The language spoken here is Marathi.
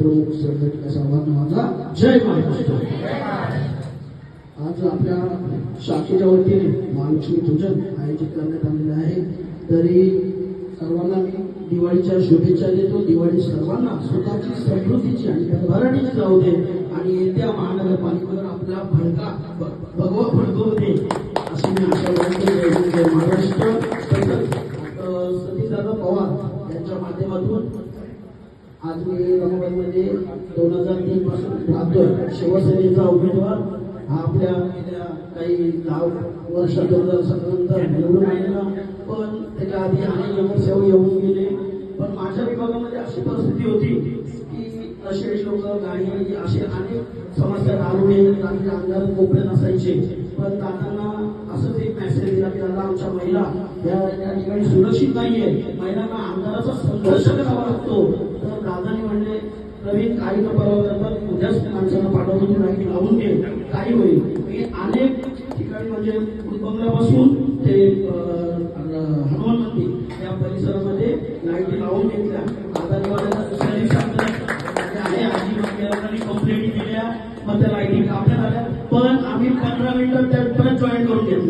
प्रमुख संघटना सर्वांना माझा. जय महाराष्ट्र. आज आपल्या शाखेच्या वतीने महालक्ष्मी पूजन आयोजित करण्यात आलेलं आहे. तरी सर्वांना मी दिवाळीच्या शुभेच्छा देतो. दिवाळी सर्वांना स्वतःची समृद्धीची आणि भरभराटीची जाऊ दे आणि येत्या महानगरपालिकेवर आपला भडका भगवा फडकवू दे अशी मी आशा व्यक्त महाराष्ट्र. तसंच अं, पवार आज मी रमणमध्ये दोन हजार तीन पासून राहतोय शिवसेनेचा उमेदवार हा आपल्या गेल्या काही दहा वर्ष दोन हजार सतरानंतर निवडून आलेला. पण त्याच्या आधी अनेक नगरसेवक येऊन गेले. पण माझ्या विभागामध्ये अशी परिस्थिती होती की असे लोक गाडी असे अनेक समस्या दारुडे आणि अंगार कोपऱ्यात असायचे. पण दादांना असंच एक मेसेज दिला की दादा आमच्या महिला या ठिकाणी सुरक्षित नाहीये. महिलांना आमदाराचा संघर्ष करावा लागतो. तर प्रवीण काही न परवा करतात उद्याच माणसाला पाठवतो तू लाइट लावून घे काही होईल. अनेक ठिकाणी म्हणजे बंगल्यापासून ते हनुमान मंदिर या परिसरामध्ये लाइट लावून घेतल्या. आता वाल्याला दुसऱ्या दिवशी आहे आजी लोकांनी कंप्लेंट केल्या. मग त्या लाईटी कापण्यात आल्या? पण आम्ही पंधरा मिनिटं त्या परत जॉईन करून घेतल्या.